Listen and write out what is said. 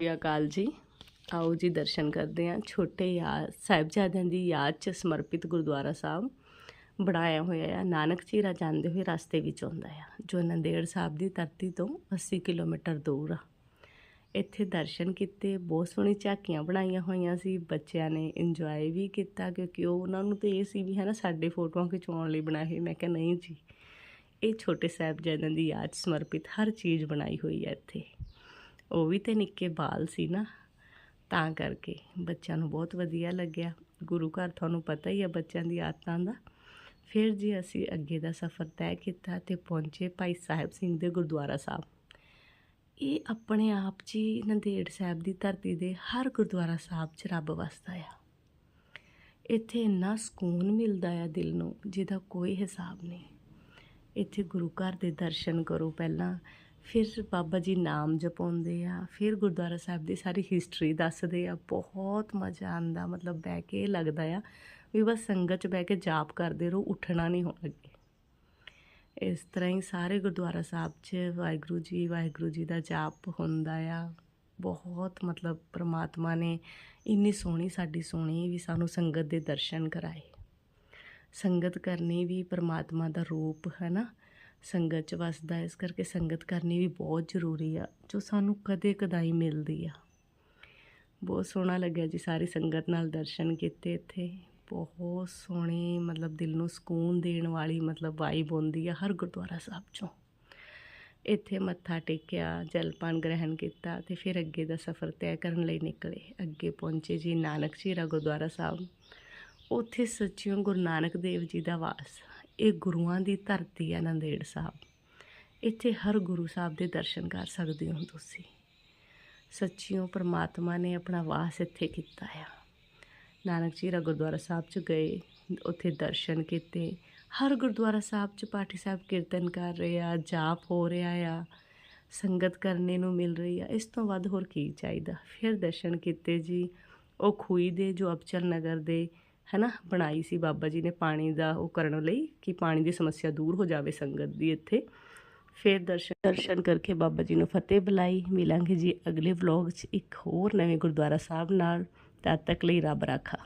ਸ੍ਰੀ ਅਕਾਲ ਜੀ। ਆਓ ਜੀ ਦਰਸ਼ਨ ਕਰਦੇ ਹਾਂ। ਛੋਟੇ ਯਾਦ ਸਾਹਿਬਜ਼ਾਦਿਆਂ ਦੀ ਯਾਦ ਚ ਸਮਰਪਿਤ ਗੁਰਦੁਆਰਾ ਸਾਹਿਬ ਬਣਾਇਆ ਹੋਇਆ ਆ। ਨਾਨਕ ਚੀਰਾ ਜਾਂਦੇ ਹੋਏ ਰਸਤੇ ਵਿੱਚ ਆਉਂਦਾ ਆ, ਜੋ ਨੰਦੇੜ ਸਾਹਿਬ ਦੀ ਧਰਤੀ ਤੋਂ 80 ਕਿਲੋਮੀਟਰ ਦੂਰ ਆ। ਇੱਥੇ ਦਰਸ਼ਨ ਕੀਤੇ, ਬਹੁਤ ਸੋਹਣੀ ਝਾਕੀਆਂ ਬਣਾਈਆਂ ਹੋਈਆਂ ਸੀ। ਬੱਚਿਆਂ ਨੇ ਇੰਜੋਏ ਵੀ ਕੀਤਾ, ਕਿਉਂਕਿ ਉਹ ਉਹਨਾਂ ਨੂੰ ਤਾਂ ਇਹ ਸੀ ਵੀ ਹੈ ਨਾ ਸਾਡੇ ਫੋਟੋਆਂ ਖਿਚਵਾਉਣ ਲਈ ਬਣਾਏ ਹੋਏ। ਮੈਂ ਕਿਹਾ, ਨਹੀਂ ਜੀ, ਇਹ ਛੋਟੇ ਸਾਹਿਬਜ਼ਾਦਿਆਂ ਦੀ ਯਾਦ 'ਚ ਸਮਰਪਿਤ ਹਰ ਚੀਜ਼ ਬਣਾਈ ਹੋਈ ਹੈ ਇੱਥੇ। ਉਹ ਵੀ ਤੇ ਨਿੱਕੇ ਬਾਲ ਸੀ ਨਾ, ਤਾਂ ਕਰਕੇ ਬੱਚਿਆਂ ਨੂੰ ਬਹੁਤ ਵਧੀਆ ਲੱਗਿਆ। ਗੁਰੂ ਘਰ ਤੁਹਾਨੂੰ ਪਤਾ ਹੀ ਆ ਬੱਚਿਆਂ ਦੀ ਆਦਤਾਂ ਦਾ। ਫਿਰ ਜੀ ਅਸੀਂ ਅੱਗੇ ਦਾ ਸਫ਼ਰ ਤੈਅ ਕੀਤਾ ਤੇ ਪਹੁੰਚੇ ਭਾਈ ਸਾਹਿਬ ਸਿੰਘ ਦੇ ਗੁਰਦੁਆਰਾ ਸਾਹਿਬ। ਇਹ ਆਪਣੇ ਆਪ 'ਚ ਹੀ ਨੰਦੇੜ ਸਾਹਿਬ ਦੀ ਧਰਤੀ ਦੇ ਹਰ ਗੁਰਦੁਆਰਾ ਸਾਹਿਬ 'ਚ ਰੱਬ ਵਸਦਾ ਆ। ਇੱਥੇ ਇੰਨਾ ਸਕੂਨ ਮਿਲਦਾ ਆ ਦਿਲ ਨੂੰ, ਜਿਹਦਾ ਕੋਈ ਹਿਸਾਬ ਨਹੀਂ। ਇੱਥੇ ਗੁਰੂ ਘਰ ਦੇ ਦਰਸ਼ਨ ਕਰੋ ਪਹਿਲਾਂ। ਫਿਰ ਬਾਬਾ ਜੀ ਨਾਮ ਜਪਾਉਂਦੇ ਆ, ਫਿਰ ਗੁਰਦੁਆਰਾ ਸਾਹਿਬ ਦੀ ਸਾਰੀ ਹਿਸਟਰੀ ਦੱਸਦੇ ਆ, ਬਹੁਤ ਮਜ਼ਾ ਆਂਦਾ ਮਤਲਬ ਬਹਿ ਕੇ ਇਹ ਲੱਗਦਾ ਆ ਵੀ ਬਸ ਸੰਗਤ 'ਚ ਬਹਿ ਕੇ ਜਾਪ ਕਰਦੇ ਰਹੋ, ਉੱਠਣਾ ਨਹੀਂ ਹੋਣ ਲੱਗੇ ਇਸ ਤਰ੍ਹਾਂ ਹੀ ਸਾਰੇ ਗੁਰਦੁਆਰਾ ਸਾਹਿਬ 'ਚ ਵਾਹਿਗੁਰੂ ਜੀ ਵਾਹਿਗੁਰੂ ਜੀ ਦਾ ਜਾਪ ਹੁੰਦਾ ਆ। ਬਹੁਤ ਮਤਲਬ ਪ੍ਰਮਾਤਮਾ ਨੇ ਇੰਨੀ ਸੋਹਣੀ ਸਾਡੀ ਸੋਹਣੀ ਵੀ ਸਾਨੂੰ ਸੰਗਤ ਦੇ ਦਰਸ਼ਨ ਕਰਾਏ। ਸੰਗਤ ਕਰਨੀ ਵੀ ਪ੍ਰਮਾਤਮਾ ਦਾ ਰੂਪ, ਹੈ ਨਾ? ਸੰਗਤ ਚ ਵਸਦਾ ਇਸ ਕਰਕੇ ਸੰਗਤ ਕਰਨੀ ਵੀ ਬਹੁਤ ਜ਼ਰੂਰੀ ਆ, ਜੋ ਸਾਨੂੰ ਕਦੇ ਕਦਾਈ ਮਿਲਦੀ ਆ। ਬਹੁਤ ਸੋਹਣਾ ਲੱਗਿਆ ਜੀ ਸਾਰੀ ਸੰਗਤ ਨਾਲ ਦਰਸ਼ਨ ਕੀਤੇ ਇੱਥੇ। ਬਹੁਤ ਸੋਹਣੀ, ਮਤਲਬ ਦਿਲ ਨੂੰ ਸਕੂਨ ਦੇਣ ਵਾਲੀ, ਮਤਲਬ ਵਾਈਬ ਹੁੰਦੀ ਆ ਹਰ ਗੁਰਦੁਆਰਾ ਸਾਹਿਬ ਚੋਂ। ਇੱਥੇ ਮੱਥਾ ਟੇਕਿਆ ਜਲਪਾਨ ਗ੍ਰਹਿਣ ਕੀਤਾ ਤੇ ਫਿਰ ਅੱਗੇ ਦਾ ਸਫ਼ਰ ਤੈਅ ਕਰਨ ਲਈ ਨਿਕਲੇ। ਅੱਗੇ ਪਹੁੰਚੇ ਜੀ ਨਾਨਕ ਝੀਰਾ ਗੁਰਦੁਆਰਾ ਸਾਹਿਬ। ਉੱਥੇ ਸੱਚਿਓ ਗੁਰੂ ਨਾਨਕ ਦੇਵ ਜੀ ਦਾ ਵਾਸ। ਇਹ ਗੁਰੂਆਂ ਦੀ ਧਰਤੀ ਹੈ ਨੰਦੇੜ ਸਾਹਿਬ। ਇੱਥੇ ਹਰ ਗੁਰੂ ਸਾਹਿਬ ਦੇ ਦਰਸ਼ਨ ਕਰ ਸਕਦੇ ਹੋ ਤੁਸੀਂ। ਸੱਚੀਓ ਪ੍ਰਮਾਤਮਾ ਨੇ ਆਪਣਾ ਵਾਸ ਇੱਥੇ ਕੀਤਾ ਆ। ਨਾਨਕ ਜੀਰਾ ਗੁਰਦੁਆਰਾ ਸਾਹਿਬ ਚ ਗਏ, ਉੱਥੇ ਦਰਸ਼ਨ ਕੀਤੇ। ਹਰ ਗੁਰਦੁਆਰਾ ਸਾਹਿਬ ਚ ਪਾਠੀ ਸਾਹਿਬ ਕੀਰਤਨ ਕਰ ਰਹੇ ਆ, ਜਾਪ ਹੋ ਰਿਹਾ ਆ, ਸੰਗਤ ਕਰਨੇ ਨੂੰ ਮਿਲ ਰਹੀ ਆ। ਇਸ ਤੋਂ ਵੱਧ ਹੋਰ ਕੀ ਚਾਹੀਦਾ? ਫਿਰ ਦਰਸ਼ਨ ਕੀਤੇ ਜੀ। ਉਹ ਖੂਈ ਦੇ, ਜੋ ਅਬਚਲ ਨਗਰ ਦੇ ਹੈਨਾ, ਬਣਾਈ ਸੀ ਬਾਬਾ ਜੀ ਨੇ ਪਾਣੀ ਦਾ ਉਹ ਕਰਨ ਲਈ ਕਿ ਪਾਣੀ ਦੀ ਸਮੱਸਿਆ ਦੂਰ ਹੋ ਜਾਵੇ ਸੰਗਤ ਦੀ ਇੱਥੇ। ਫਿਰ ਦਰਸ਼ਨ ਦਰਸ਼ਨ ਕਰਕੇ ਬਾਬਾ ਜੀ ਨੂੰ ਫਤਿਹ ਬੁਲਾਈ। ਮਿਲਾਂਗੇ ਜੀ ਅਗਲੇ ਵਲੌਗ 'ਚ ਇੱਕ ਹੋਰ ਨਵੇਂ ਗੁਰਦੁਆਰਾ ਸਾਹਿਬ ਨਾਲ। ਤਦ ਤੱਕ ਲਈ ਰੱਬ ਰਾਖਾ।